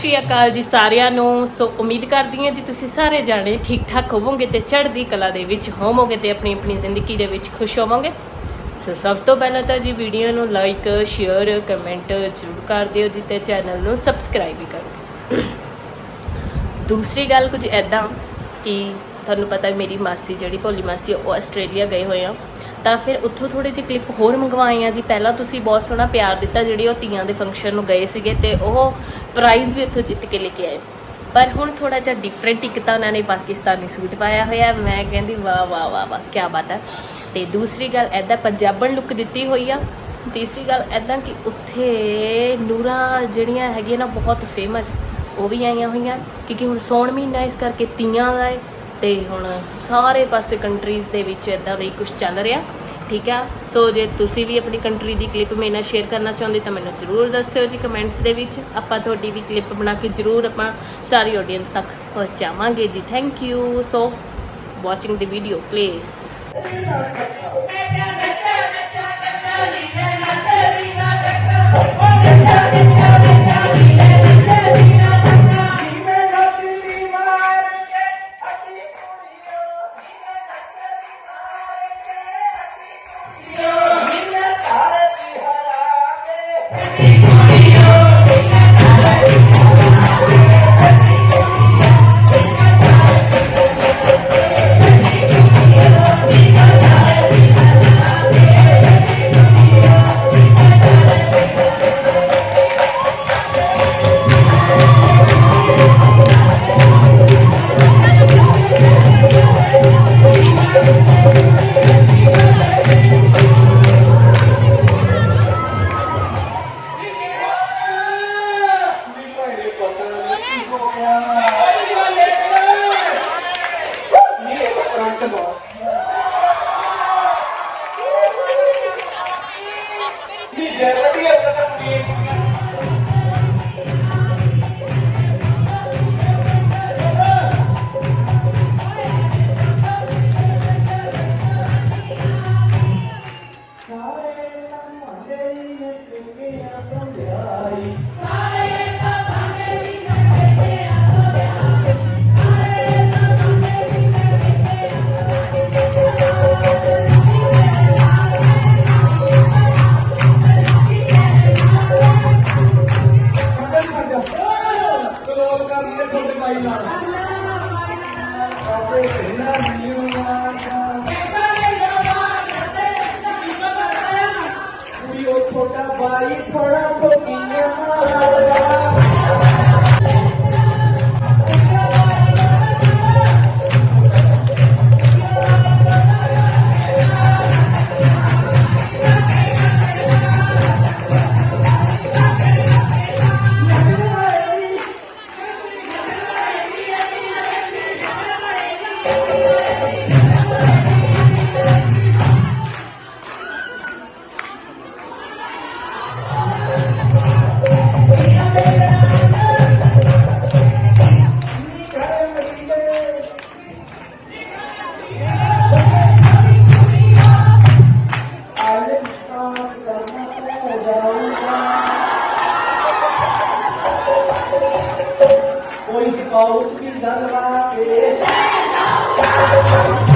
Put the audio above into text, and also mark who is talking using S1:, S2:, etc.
S1: ਸ਼੍ਰੀ ਅਕਾਲ ਜੀ ਸਾਰਿਆਂ ਨੂੰ। ਸੋ ਉਮੀਦ ਕਰਦੀ ਹਾਂ ਜੀ ਤੁਸੀਂ ਸਾਰੇ ਜਾਣੇ ਠੀਕ ਠਾਕ ਹੋਵੋਗੇ ਤੇ ਚੜ੍ਹਦੀ ਕਲਾ ਦੇ ਵਿੱਚ ਹੋਵੋਗੇ ਤੇ ਆਪਣੀ ਆਪਣੀ ਜ਼ਿੰਦਗੀ ਦੇ ਵਿੱਚ ਖੁਸ਼ ਹੋਵੋਗੇ। ਸੋ ਸਭ ਤੋਂ ਪਹਿਲਾਂ ਤਾਂ ਜੀ ਵੀਡੀਓ ਨੂੰ ਲਾਈਕ ਸ਼ੇਅਰ ਕਮੈਂਟ ਜ਼ਰੂਰ ਕਰ ਦਿਓ ਜੀ ਤੇ ਚੈਨਲ ਨੂੰ ਸਬਸਕ੍ਰਾਈਬ ਵੀ ਕਰ ਦਿਓ। ਦੂਸਰੀ ਗੱਲ ਕੁਝ ਐਦਾਂ ਕਿ ਤੁਹਾਨੂੰ ਪਤਾ ਮੇਰੀ ਮਾਸੀ ਜਿਹੜੀ ਭੋਲੀ ਮਾਸੀ ਆ, ਉਹ ਆਸਟ੍ਰੇਲੀਆ ਗਏ ਹੋਏ ਆ। ਤਾਂ ਫਿਰ ਉੱਥੋਂ ਥੋੜੇ ਜਿਹੇ ਕਲਿੱਪ ਹੋਰ ਮੰਗਵਾਏ ਆ ਜੀ। ਪਹਿਲਾਂ ਤੁਸੀਂ ਬਹੁਤ ਸੋਹਣਾ ਪਿਆਰ ਦਿੱਤਾ ਜਿਹੜੇ ਉਹ ਤੀਆਂ ਦੇ ਫੰਕਸ਼ਨ ਨੂੰ ਗਏ ਸੀਗੇ ਤੇ ਉਹ ਪ੍ਰਾਈਜ਼ ਵੀ ਉੱਥੋਂ ਜਿੱਤ ਕੇ ਲੈ ਕੇ ਆਏ। ਪਰ ਹੁਣ ਥੋੜਾ ਜਿਹਾ ਡਿਫਰੈਂਟ ਇੱਕ ਤਾਂ ਉਹਨਾਂ ਨੇ ਪਾਕਿਸਤਾਨੀ ਸੂਟ ਪਾਇਆ ਹੋਇਆ। ਮੈਂ ਕਹਿੰਦੀ, ਵਾਹ ਵਾਹ ਵਾਹ ਵਾਹ ਕੀ ਬਾਤ ਹੈ। ਤੇ ਦੂਸਰੀ ਗੱਲ ਐਦਾਂ ਪੰਜਾਬਣ ਲੁੱਕ ਦਿੱਤੀ ਹੋਈ ਆ। ਤੀਸਰੀ ਗੱਲ ਐਦਾਂ ਕਿ ਉੱਥੇ ਨੂਰਾ ਜਿਹੜੀਆਂ ਹੈਗੀਆਂ ਨਾ, ਬਹੁਤ ਫੇਮਸ ਉਹ ਵੀ ਆਈਆਂ ਹੋਈਆਂ। ਕਿਉਂਕਿ ਹੁਣ ਸੌਣ ਮਹੀਨਾ ਇਸ ਕਰਕੇ ਤੀਆਂ ਦਾ ਹੈ। ਤੇ ਹੁਣ ਸਾਰੇ ਪਾਸੇ ਕੰਟਰੀਜ਼ ਦੇ ਵਿੱਚ ਇਦਾਂ ਦਾ ਹੀ ਕੁਝ ਚੱਲ ਰਿਹਾ। ਠੀਕ ਆ? ਸੋ ਜੇ ਤੁਸੀਂ ਵੀ ਆਪਣੀ ਕੰਟਰੀ ਦੀ ਕਲਿੱਪ ਮੇਰੇ ਨਾਲ ਸ਼ੇਅਰ ਕਰਨਾ ਚਾਹੁੰਦੇ ਤਾਂ ਮੈਨੂੰ ਜ਼ਰੂਰ ਦੱਸਿਓ ਜੀ ਕਮੈਂਟਸ ਦੇ ਵਿੱਚ। ਆਪਾਂ ਤੁਹਾਡੀ ਵੀ ਕਲਿੱਪ ਬਣਾ ਕੇ ਜ਼ਰੂਰ ਆਪਾਂ ਸਾਰੀ ਆਡੀਅנס ਤੱਕ ਪਹੁੰਚਾਵਾਂਗੇ ਜੀ। ਥੈਂਕ ਯੂ ਸੋ ਵਾਚਿੰਗ ਦੀ ਵੀਡੀਓ ਪਲੀਜ਼
S2: ਜਿਵੇਂ ਭਾਈ ਪਤਾ ਲਈ ਤੁਹਾਡੇ ਬਾਈ ਨਾਲ ਸਾਡੇ ਪਹਿਲਾ Yeah. Cállate.